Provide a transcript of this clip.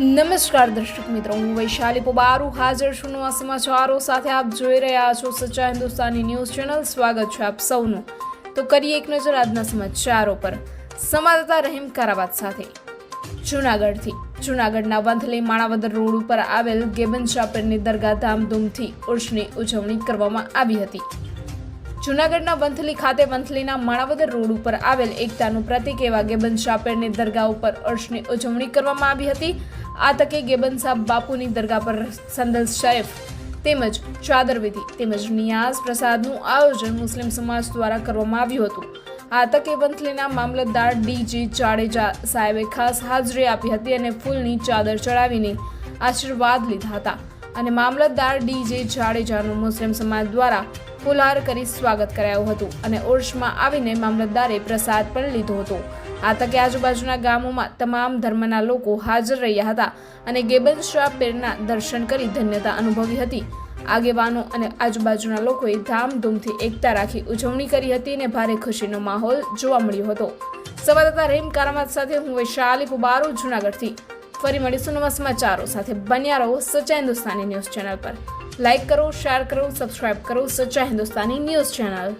નમસ્કાર દર્શક મિત્રો, હું વૈશાલી પોબારુ. હાજર છું નવા સમાચારો સાથે આપ જોઈ રહ્યા છો સચ્ચા હિન્દુસ્તાની ન્યૂઝ ચેનલ. સ્વાગત છે આપ સૌનું. તો કરીએ એક નજર આજના સમાચારો પર. સંવાદદાતા રહીમ કારાબાદ સાથે. જૂનાગઢથી, જૂનાગઢના વંથલી માણાવદર રોડ ઉપર આવેલ ગેબન શાપેરની દરગાહ ધામધૂમથી ઉર્ષની ઉજવણી કરવામાં આવી હતી. જૂનાગઢના વંથલી ખાતે વંથલીના માણાવદર રોડ ઉપર આવેલ એકતાનું પ્રતિક એવા ગેબન શાપેરની દરગાહ ઉપર અર્શની ઉજવણી કરવામાં આવી હતી. આ તકે ગેબન સાહેબ બાપુની દરગાહ પર સંદલ શરીફ તેમજ ચાદર વિધિ તેમજ નિયાઝ પ્રસાદનું આયોજન મુસ્લિમ સમાજ દ્વારા કરવામાં આવ્યું હતું. આ તકે વંથલીના મામલતદાર ડીજી જાડેજા સાહેબે ખાસ હાજરી આપી હતી અને ફૂલની ચાદર ચડાવીને આશીર્વાદ લીધા હતા. અને મામલતદાર ડીજે જાડેજાનું મુસ્લિમ સમાજ દ્વારા ફુલહાર કરી સ્વાગત કરાયું હતું અને ઉર્ષમાં આવીને મામલતદારે પ્રસાદ પણ લીધો હતો. આ તકે આજુબાજુના ગામોમાં તમામ ધર્મના લોકો હાજર રહ્યા હતા અને ગેબન શાહ પીરના દર્શન કરી ધન્યતા અનુભવી હતી. આગેવાનો અને આજુબાજુના લોકોએ ધામધૂમથી એકતા રાખી ઉજવણી કરી હતી અને ભારે ખુશીનો માહોલ જોવા મળ્યો હતો. સંવાદદાતા રેમ કારામાત સાથે હું વૈશાલી પુબારો, જુનાગઢથી. ફરી મળીશું નવા સમાચારો સાથે. બન્યા રહો સચ્ચા હિન્દુસ્તાની ન્યૂઝ ચેનલ પર. લાઇક કરો, શેર કરો, સબસ્ક્રાઇબ કરો સચ્ચા હિન્દુસ્તાની ન્યૂઝ ચેનલ.